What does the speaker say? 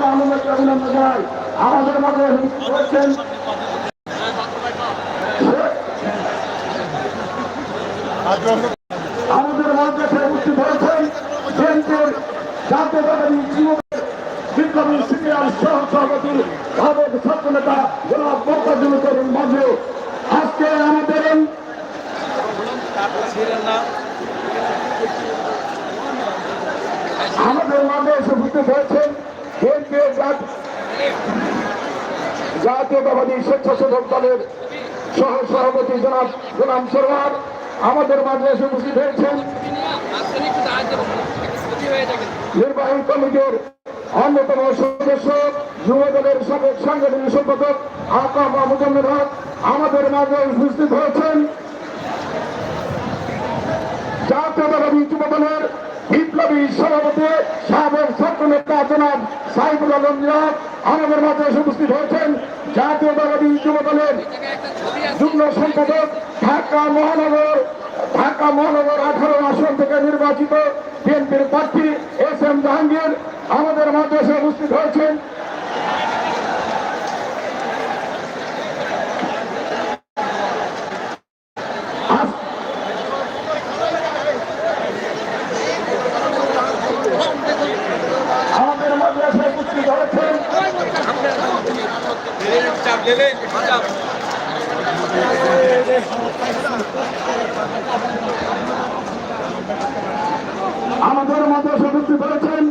আন্তরিক আনন্দ অভিনন্দন জানাই আমাদের উপস্থিত হয়েছেন আমাদের মধ্যে উপস্থিত হয়েছেন বিএনপির জাতীয়তাবাদী যুবক বিপ্লবী সিনিয়র সহ সভাপতি ভারত ছাত্র নেতা গোলাপ মোকাজুল করিম মাঝে আজকে আমাদের আমাদের মাঝে এসে উপস্থিত হয়েছেন বিএনপির জাত- জাতীয়তাবাদী স্বেচ্ছাসেবক দলের সহ সভাপতি জনাব গোলাম সরোয়ার আমাদের মাঝে এসে উপস্থিত হয়েছেন। নির্বাহী কমিটির অন্যতম সদস্য যুব দলের সাবেক সাংগঠনিক সম্পাদক আকা মাহমুদুল হক আমাদের মাঝে উপস্থিত হয়েছেন জাতীয়তাবাদী যুব দলের বিপ্লবী সভাপতি সাবেক ছাত্র নেতা জনাব সাইফুল আলম নিয়াজ আমাদের মাঝে উপস্থিত হয়েছেন। জাতীয়তাবাদী যুব দলের যুগ্ম সম্পাদক ঢাকা মহানগর ঢাকা মহানগর আঠারো আসন থেকে নির্বাচিত বিএনপির প্রার্থী এস এম জাহাঙ্গীর আমাদের মাঝে উপস্থিত হয়েছেন আজ আমাদের মাঝে এসে উপস্থিত হয়েছেন চাপ দেবে আমাদের মতো সদস্য করেছেন।